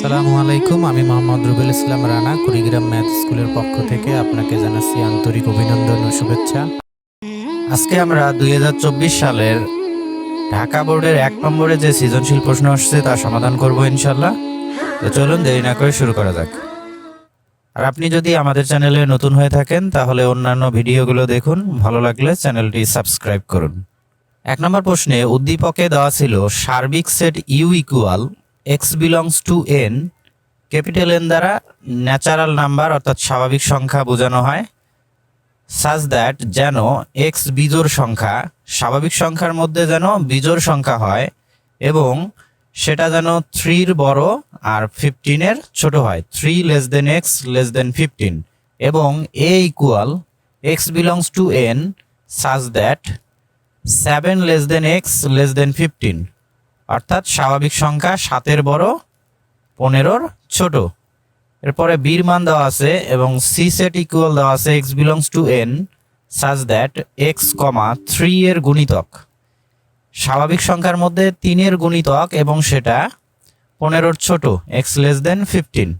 আসসালামু আলাইকুম, আমি মোহাম্মদ রুবেল ইসলাম রানা, কুড়িগ্রাম ম্যাথ স্কুলের পক্ষ থেকে আপনাকে জানাচ্ছি আন্তরিক অভিনন্দন ও শুভেচ্ছা। আজকে আমরা দুই হাজার চব্বিশ সালের ঢাকা বোর্ডের এক নম্বরে যে সৃজনশীল প্রশ্ন আসছে তা সমাধান করব ইনশাল্লাহ তো চলুন দেরি না করে শুরু করা যাক। আর আপনি যদি আমাদের চ্যানেলে নতুন হয়ে থাকেন, তাহলে অন্যান্য ভিডিওগুলো দেখুন। ভালো লাগলে চ্যানেলটি সাবস্ক্রাইব করুন। এক নম্বর প্রশ্নে উদ্দীপকে দেওয়া ছিল সার্বিক set U equal X belongs to N capital N দ্বারা ন্যাচারাল নাম্বার অর্থাৎ স্বাভাবিক সংখ্যা বোঝানো হয় সাজ দ্যাট যেন এক্স বিজোড় সংখ্যা, স্বাভাবিক সংখ্যার মধ্যে যেন বিজোড় সংখ্যা হয় এবং সেটা যেন থ্রির বড় আর ফিফটিনের ছোট হয়। Three less than X less than fifteen এবং A equal X belongs to N such that seven less than X less than fifteen অর্থাৎ স্বাভাবিক সংখ্যা সাতের বড়, পনেরোর ছোট। এরপরে বীর মান দেওয়া আছে এবং সি সেট ইকুয়াল দেওয়া আছে X belongs to N such that X comma three এর গুণিতক। স্বাভাবিক সংখ্যার মধ্যে তিনের গুণিতক এবং সেটা পনেরোর ছোট এক্স লেস দেন ফিফটিন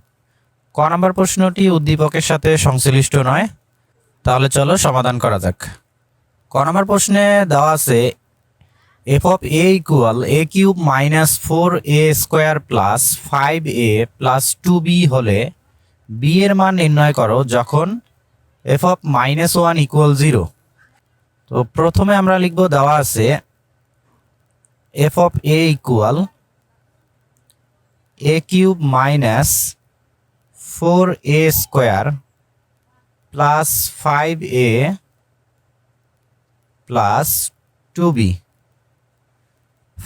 ক নম্বর প্রশ্নটি উদ্দীপকের সাথে সংশ্লিষ্ট নয়। তাহলে চলো সমাধান করা যাক। ক নম্বর প্রশ্নে দেওয়া আছে F of A equal A cube minus four A square plus five A plus two B হলে বি এর মান নির্ণয় করো যখন F of minus one equal zero তো প্রথমে আমরা লিখব দেওয়া আছে F of A equal A cube minus four A square plus five A plus two B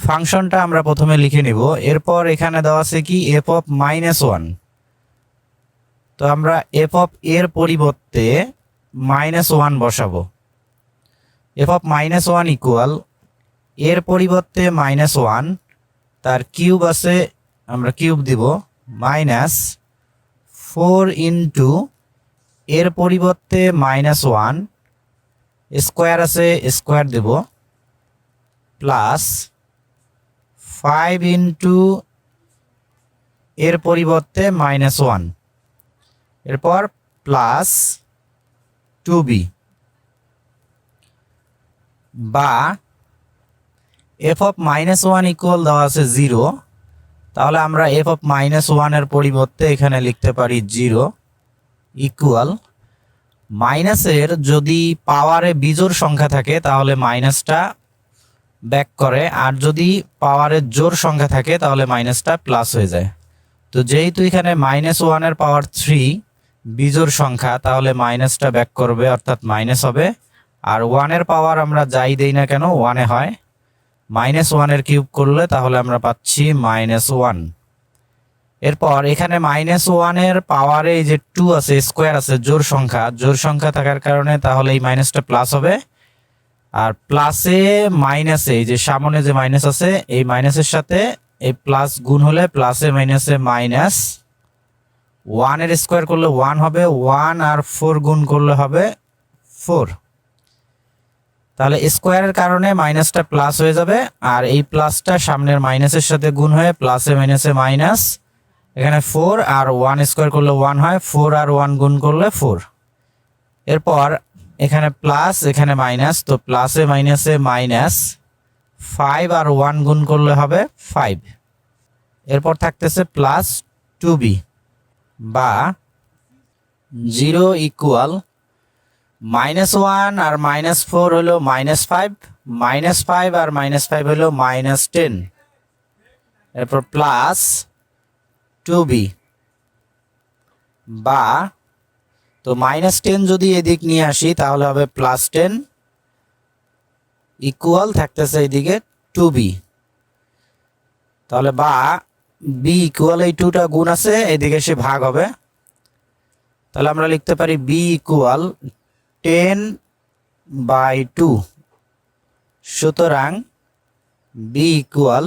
ফাংশনটা আমরা প্রথমে লিখে নিব। এরপর এখানে দেওয়া আছে কি? এফ অফ মাইনাস ওয়ান তো আমরা এফ অফ এর পরিবর্তে মাইনাস ওয়ান বসাবো। F of minus one equal এর পরিবর্তে মাইনাস ওয়ান তার কিউব আছে, আমরা কিউব দিব মাইনাস ফোর ইন্টু এর পরিবর্তে মাইনাস ওয়ান স্কোয়ার আছে স্কোয়ার দেব প্লাস ফাইভ ইন্টু এর পরিবর্তে মাইনাস ওয়ান এরপর প্লাস টু বি বা F of minus one equal দেওয়া আছে জিরো তাহলে আমরা এফ অফ মাইনাস ওয়ানের পরিবর্তে এখানে লিখতে পারি জিরো ইকুয়াল মাইনাসের যদি পাওয়ারে বিজোড় সংখ্যা থাকে, তাহলে মাইনাসটা ব্যাক করে। আর যদি পাওয়ারের জোর সংখ্যা থাকে, তাহলে মাইনাসটা প্লাস হয়ে যায়। তো যেহেতু এখানে মাইনাস ওয়ানের পাওয়ার থ্রি বিজোর সংখ্যা, তাহলে মাইনাসটা ব্যাক করবে, অর্থাৎ মাইনাস হবে। আর ওয়ানের পাওয়ার আমরা যাই দেই না কেন ওয়ানে হয়। মাইনাস ওয়ানের কিউব করলে তাহলে আমরা পাচ্ছি মাইনাস ওয়ান এরপর এখানে মাইনাস ওয়ানের পাওয়ারে যে টু আছে স্কোয়ার আছে জোর সংখ্যা জোর সংখ্যা থাকার কারণে তাহলে এই মাইনাসটা প্লাস হবে। আর প্লাসে মাইনাসে এই যে সামনে যে মাইনাস আছে, এই মাইনাসের সাথে এই প্লাস গুণ হলে প্লাসে মাইনাসে মাইনাস ওয়ানের স্কোয়ার করলে ওয়ান হবে ওয়ান আর ফোর গুণ করলে হবে ফোর তাহলে স্কোয়ারের কারণে মাইনাসটা প্লাস হয়ে যাবে, আর এই প্লাসটা সামনের মাইনাসের সাথে গুণ হয়ে প্লাসে মাইনাসে মাইনাস এখানে ফোর আর ওয়ান স্কোয়ার করলে ওয়ান হয় ফোর আর ওয়ান গুণ করলে ফোর এরপর এখানে প্লাস এখানে মাইনাস তো প্লাসে মাইনাসে মাইনাস ফাইভ আর ওয়ান গুণ করলে হবে ফাইভ এরপর থাকতেছে প্লাস টু বি বা জিরো ইকুয়াল মাইনাস ওয়ান আর মাইনাস ফোর হলো মাইনাস ফাইভ মাইনাস ফাইভ আর মাইনাস ফাইভ হলো মাইনাস টেন এরপর প্লাস টু বি বা তো মাইনাস টেন যদি এদিক নিয়ে আসি, তাহলে হবে প্লাস টেন ইকুয়াল থাকতেছে এদিকে টু বি তাহলে বা বি ইকুয়াল এই টুটা গুণ আছে, এদিকে সে ভাগ হবে। তাহলে আমরা লিখতে পারি B equal ten by two সুতরাং বি ইকুয়াল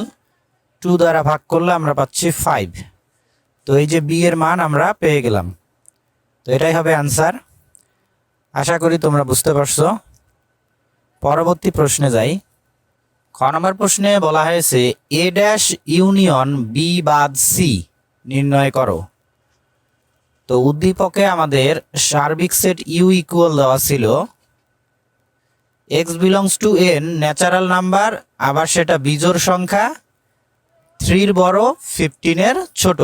টু দ্বারা ভাগ করলে আমরা পাচ্ছি ফাইভ তো এই যে বি এর মান আমরা পেয়ে গেলাম। তো এটাই হবে আনসার আশা করি তোমরা বুঝতে পারছ। পরবর্তী প্রশ্নে যাই। খ নম্বর প্রশ্নে বলা হয়েছে এ ড্যাশ ইউনিয়ন বি বাদ সি নির্ণয় করো। তো উদ্দীপকে আমাদের সার্বিক সেট ইউ ইকুয়াল দেওয়া ছিল। X belongs to N natural number আবার সেটা বিজোড় সংখ্যা। থ্রির বড় ফিফটিনের ছোট।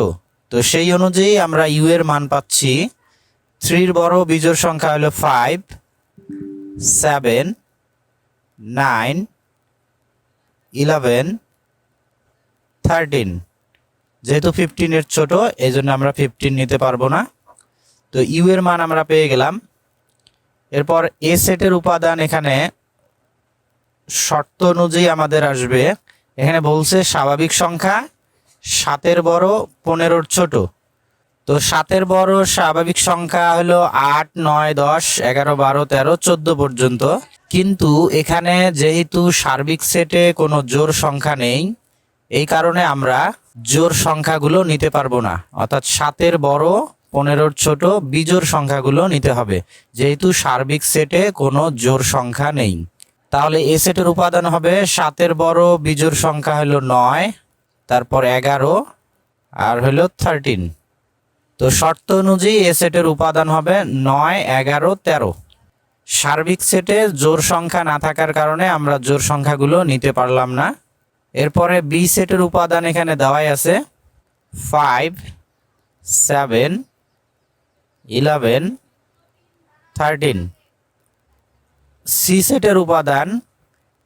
তো সেই অনুযায়ী আমরা ইউ এর মান পাচ্ছি। থ্রির বড় বিজোড় সংখ্যা হলো five seven nine eleven thirteen যেহেতু ফিফটিনের ছোট এই জন্য আমরা ফিফটিন নিতে পারব না। তো ইউ এর মান আমরা পেয়ে গেলাম। এরপর এ সেটের উপাদান এখানে শর্ত অনুযায়ী আমাদের আসবে। এখানে বলছে স্বাভাবিক সংখ্যা সাতের বড়, পনেরোর ছোট। তো সাতের বড় স্বাভাবিক সংখ্যা হলো আট, নয়, দশ, এগারো, বারো, তেরো, চোদ্দ পর্যন্ত। কিন্তু এখানে যেহেতু সার্বিক সেটে কোনো জোর সংখ্যা নেই, এই কারণে আমরা জোর সংখ্যাগুলো নিতে পারব না। অর্থাৎ সাতের বড়, পনেরোর ছোট, বিজোর সংখ্যাগুলো নিতে হবে। যেহেতু সার্বিক সেটে কোনো জোর সংখ্যা নেই। তাহলে এ সেটের উপাদান হবে সাতের বড়, বিজোর সংখ্যা হলো নয়, তারপর এগারো, আর হলো থার্টিন তো শর্ত অনুযায়ী এ সেটের উপাদান হবে নয়, এগারো, তেরো। সার্বিক সেটে জোর সংখ্যা না থাকার কারণে আমরা জোর সংখ্যাগুলো নিতে পারলাম না। এরপরে বি সেটের উপাদান এখানে দেওয়াই আছে five seven eleven thirteen C সেটের উপাদান,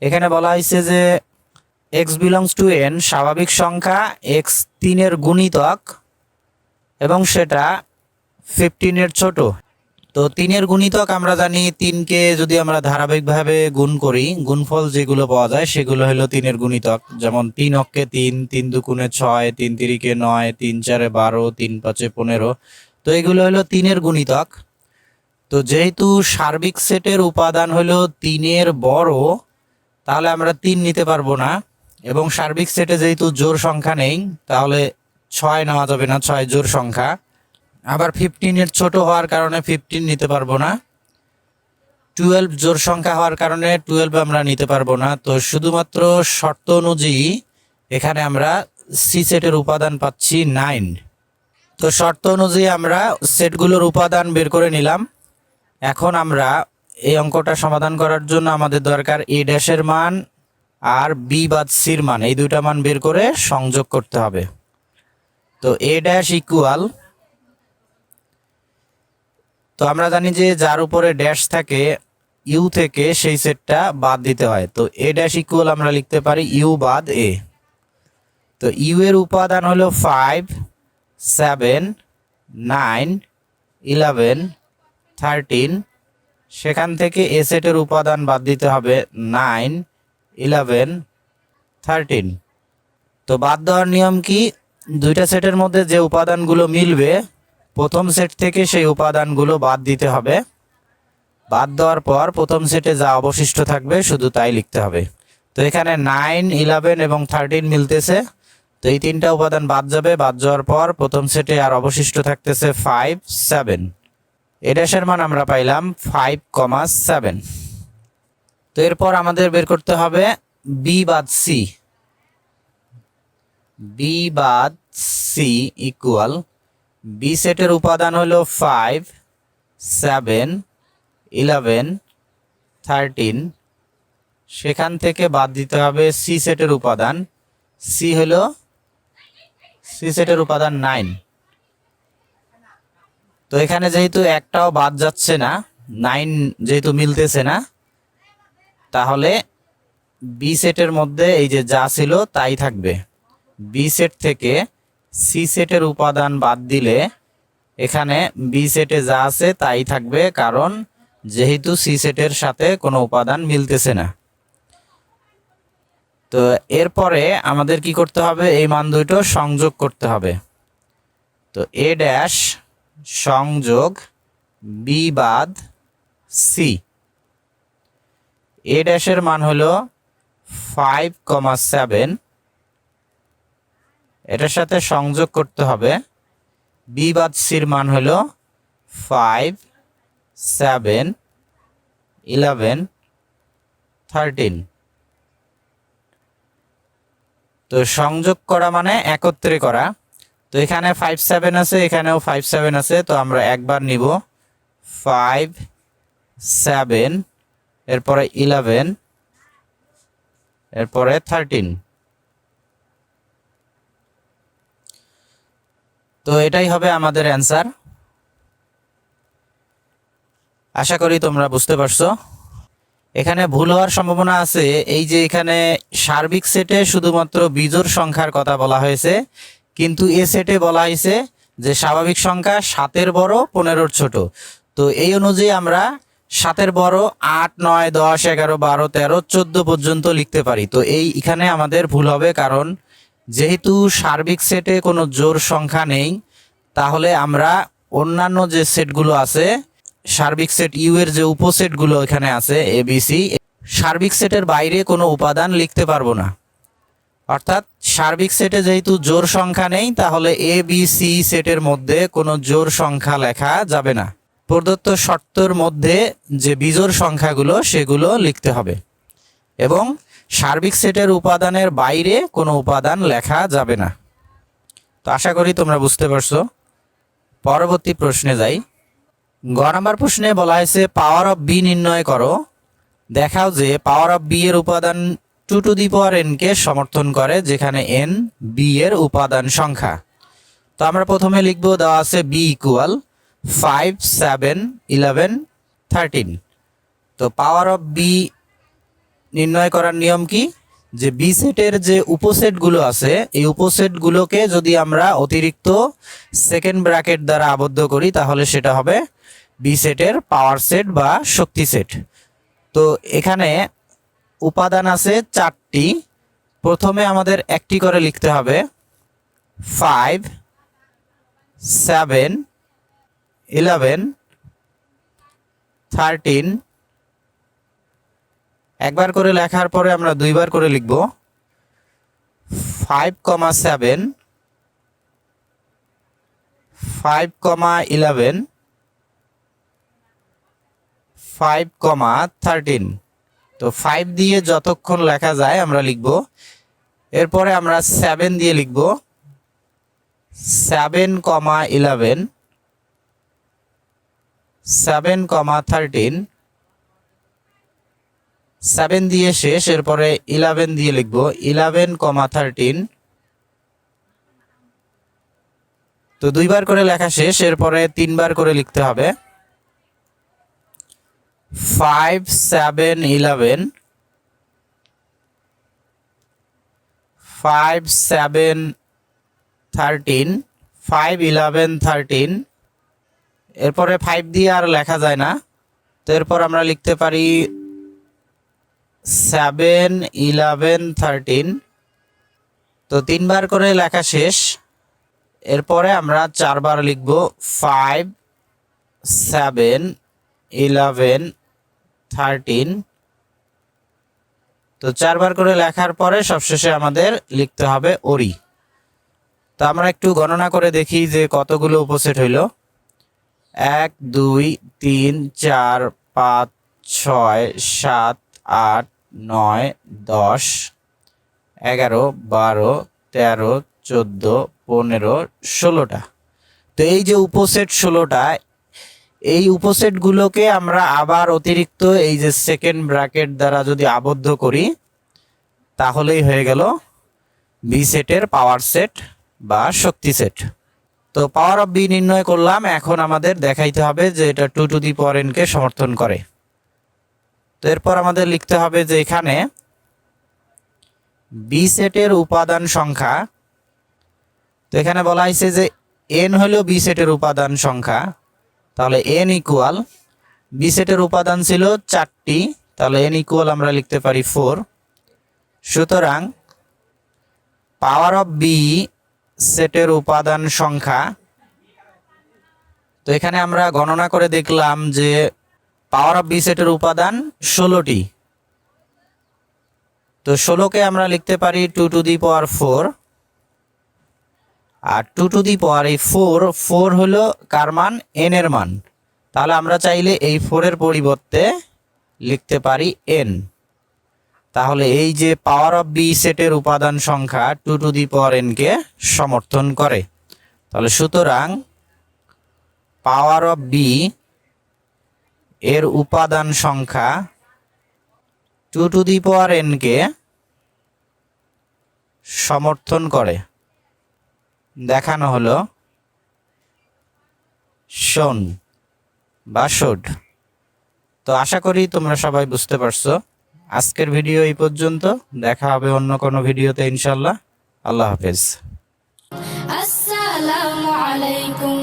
এখানে বলা হয়েছে যে এক্স বিলংস টু এন স্বাভাবিক সংখ্যা এক্স তিনের গুণিতক এবং সেটা ফিফটিনের ছোট। তো তিনের গুণিতক আমরা জানি তিনকে যদি আমরা ধারাবাহিকভাবে গুণ করি, গুণফল যেগুলো পাওয়া যায় সেগুলো হলো তিনের গুণিতক। যেমন তিন অক্ষে তিন তিন দুগুণে ছয়, তিন তিরিকে নয়, তিন চারে বারো, তিন পাঁচে পনেরো। তো এগুলো হলো তিনের গুণিতক। তো যেহেতু সার্বিক সেটের উপাদান হলো তিনের বড়, তাহলে আমরা তিন নিতে পারব না। এবং সার্বিক সেটে যেহেতু জোর সংখ্যা নেই, তাহলে ছয় নেওয়া যাবে না, ছয় জোর সংখ্যা। আবার ফিফটিনের ছোট হওয়ার কারণে ফিফটিন নিতে পারব না। টুয়েলভ জোর সংখ্যা হওয়ার কারণে টুয়েলভ আমরা নিতে পারব না। তো শুধুমাত্র শর্ত অনুযায়ী এখানে আমরা সি সেটের উপাদান পাচ্ছি নাইন তো শর্ত অনুযায়ী আমরা সেটগুলোর উপাদান বের করে নিলাম। এখন আমরা এই অঙ্কটা সমাধান করার জন্য আমাদের দরকার এ ড্যাশের মান আর বি বাদ সির মান। এই দুইটা মান বের করে সংযোগ করতে হবে। তো এ ড্যাশ ইকুয়াল তো আমরা জানি যে যার উপরে ড্যাশ থাকে ইউ থেকে সেই সেটটা বাদ দিতে হয়। তো এ ড্যাশ ইকুয়াল আমরা লিখতে পারি ইউ বাদ এ তো ইউ এর উপাদান হলো five seven nine eleven thirteen সেখান থেকে এ সেটের উপাদান বাদ দিতে হবে নাইন ইলেভেন থার্টিন তো বাদ দেওয়ার নিয়ম কি? দুইটা সেটের মধ্যে যে উপাদানগুলো মিলবে, প্রথম সেট থেকে সেই উপাদানগুলো বাদ দিতে হবে। বাদ দেওয়ার পর প্রথম সেটে যা অবশিষ্ট থাকবে, শুধু তাই লিখতে হবে। তো এখানে নাইন ইলেভেন এবং থার্টিন মিলতেছে। তো এই তিনটা উপাদান বাদ যাবে, বাদ যাওয়ার পর প্রথম সেটে আর অবশিষ্ট থাকতেছে ফাইভ সেভেন এডাসের মান আমরা পাইলাম ফাইভ কমা সেভেন তো এরপর আমাদের বের করতে হবে বি বাদ সি বি বাদ সি ইকুয়াল বি সেটের উপাদান হলো ফাইভ সেভেন ইলেভেন থার্টিন সেখান থেকে বাদ দিতে হবে সি সেটের উপাদান। সি হলো সি সেটের উপাদান নাইন তো এখানে যেহেতু একটাও বাদ যাচ্ছে না নাইন যেহেতু মিলতেছে না, তাহলে বি সেটের মধ্যে এই যে যা ছিল তাই থাকবে। বি সেট থেকে সি সেটের উপাদান বাদ দিলে এখানে বি সেটে যা আছে তাই থাকবে, কারণ যেহেতু সি সেটের সাথে কোনো উপাদান মিলতেছে না। তো এরপরে আমাদের কি করতে হবে? এই মান দুটো সংযোগ করতে হবে। তো এ ড্যাশ সংযোগ বি বাদ সি এ ড্যাশের মান হলো ফাইভ কমা সেভেন এটার সাথে সংযোগ করতে হবে। বি বাদ সির মান হলো ফাইভ সেভেন ইলেভেন থার্টিন তো সংযোগ করা মানে একত্রে করা। তো এখানে ফাইভ সেভেন আছে, এখানেও ফাইভ সেভেন আছে, তো আমরা একবার নিব। ফাইভ সেভেন এরপরে ইলেভেন এরপরে থার্টিন তো এটাই হবে আমাদের অ্যান্সার আশা করি তোমরা বুঝতে পারছ। এখানে ভুল হওয়ার সম্ভাবনা আছে। এই যে এখানে সার্বিক সেটে শুধুমাত্র বিজোড় সংখ্যার কথা বলা হয়েছে, কিন্তু এ সেটে বলা হয়েছে যে স্বাভাবিক সংখ্যা সাতের বড়, পনেরোর ছোট। তো এই অনুযায়ী আমরা সাতের বড় আট, নয়, দশ, এগারো, বারো, তেরো, চোদ্দ পর্যন্ত লিখতে পারি। তো এই এখানে আমাদের ভুল হবে কারণ যেহেতু সার্বিক সেটে কোনো জোর সংখ্যা নেই, তাহলে আমরা অন্যান্য যে সেটগুলো আছে, সার্বিক সেট ইউ এর যে উপসেটগুলো এখানে আছে এবিসি সার্বিক সেটের বাইরে কোনো উপাদান লিখতে পারব না। অর্থাৎ সার্বিক সেটে যেহেতু জোর সংখ্যা নেই, তাহলে এ বি সি সেটের মধ্যে কোনো জোর সংখ্যা লেখা যাবে না। প্রদত্ত শর্তর মধ্যে যে বিজোর সংখ্যাগুলো, সেগুলো লিখতে হবে। এবং সার্বিক সেটের উপাদানের বাইরে কোনো উপাদান লেখা যাবে না। তো আশা করি তোমরা বুঝতে পারছ। পরবর্তী প্রশ্নে যাই। গ নাম্বার প্রশ্নে বলা হয়েছে পাওয়ার অফ বি নির্ণয় করো। দেখাও যে পাওয়ার অফ বি এর উপাদান two to the power n কে সমর্থন করে, যেখানে এন বি এর উপাদান সংখ্যা। তো আমরা প্রথমে লিখব, দেওয়া আছে B equal five seven eleven thirteen তো পাওয়ার অফ বি নির্ণয় করার নিয়ম কি? যে বি সেটের যে উপসেটগুলো আছে, এই উপসেটগুলোকে যদি আমরা অতিরিক্ত সেকেন্ড ব্র্যাকেট দ্বারা আবদ্ধ করি, তাহলে সেটা হবে বি সেটের পাওয়ার সেট বা শক্তি সেট তো এখানে উপাদান আছে চারটি। প্রথমে আমাদের একটি করে লিখতে হবে। ফাইভ সেভেন ইলেভেন থার্টিন একবার করে লেখার পরে আমরা দুইবার করে লিখব five comma seven five comma eleven five comma thirteen তো ফাইভ দিয়ে যতক্ষণ লেখা যায় আমরা লিখব। এরপরে আমরা সেভেন দিয়ে লিখব। Seven comma eleven seven comma thirteen seven দিয়ে শেষ, এরপরে ইলেভেন দিয়ে লিখব ইলেভেন কমা থার্টিন তো দুইবার করে লেখা শেষ, এরপরে তিনবার করে লিখতে হবে। Five seven eleven five seven thirteen five eleven thirteen এরপরে ফাইভ দিয়ে আর লেখা যায় না। তো এরপর আমরা লিখতে পারি সেভেন ইলেভেন থার্টিন। তো তিনবার করে লেখা শেষ। এরপরে আমরা চারবার লিখব ফাইভ, সেভেন ইলেভেন থার্টিন। তো চারবার করে লেখার পরে সবশেষে আমাদের লিখতে হবে ওরি। তো আমরা একটু গণনা করে দেখি যে কতগুলো উপসেট হইল। এক, দুই, তিন, চার, পাঁচ, ছয়, সাত, আট নয়, দশ, এগারো, বারো, তেরো, চোদ্দ, পনেরো, ষোলোটা। তো এই যে উপসেট ষোলোটা, এই উপসেটগুলোকে আমরা আবার অতিরিক্ত এই যে সেকেন্ড ব্র্যাকেট দ্বারা যদি আবদ্ধ করি, তাহলেই হয়ে গেল বি সেটের পাওয়ার সেট বা শক্তি সেট। তো পাওয়ার অফ বি নির্ণয় করলাম, এখন আমাদের দেখাইতে হবে যে এটা টু টু দি পাওয়ার এনকে সমর্থন করে। তো এরপর আমাদের লিখতে হবে যে এখানে বি সেটের উপাদান সংখ্যা, তো এখানে বলা হয়েছে যে এন হলো বি সেটের উপাদান সংখ্যা, তাহলে এন ইকুয়াল বি সেটের উপাদান ছিল চারটি, তাহলে এন ইকুয়াল আমরা লিখতে পারি ফোর সুতরাং পাওয়ার অফ বি সেটের উপাদান সংখ্যা, তো এখানে আমরা গণনা করে দেখলাম যে পাওয়ার অফ বি সেটের উপাদান ষোলোটি। তো ষোলোকে আমরা লিখতে পারি two to the power four. R two to the power এই ফোর ফোর হলো কার মান? এন এর মান। তাহলে আমরা চাইলে এই ফোরের পরিবর্তে লিখতে পারি এন। তাহলে এই যে পাওয়ার অফ বি সেটের উপাদান সংখ্যা টু টু দি পাওয়ার এনকে সমর্থন করে। তাহলে সুতরাং পাওয়ার অফ বি এর উপাদান সংখ্যা টু টু দি পাওয়ার এনকে সমর্থন করে। দেখানো হলো শোন বা শোড। তো আশা করি তোমরা সবাই বুঝতে পারছ। আজকের ভিডিও এই পর্যন্ত। দেখা হবে অন্য কোনো ভিডিওতে ইনশাল্লাহ আল্লাহ হাফিজ। আসসালামু আলাইকুম।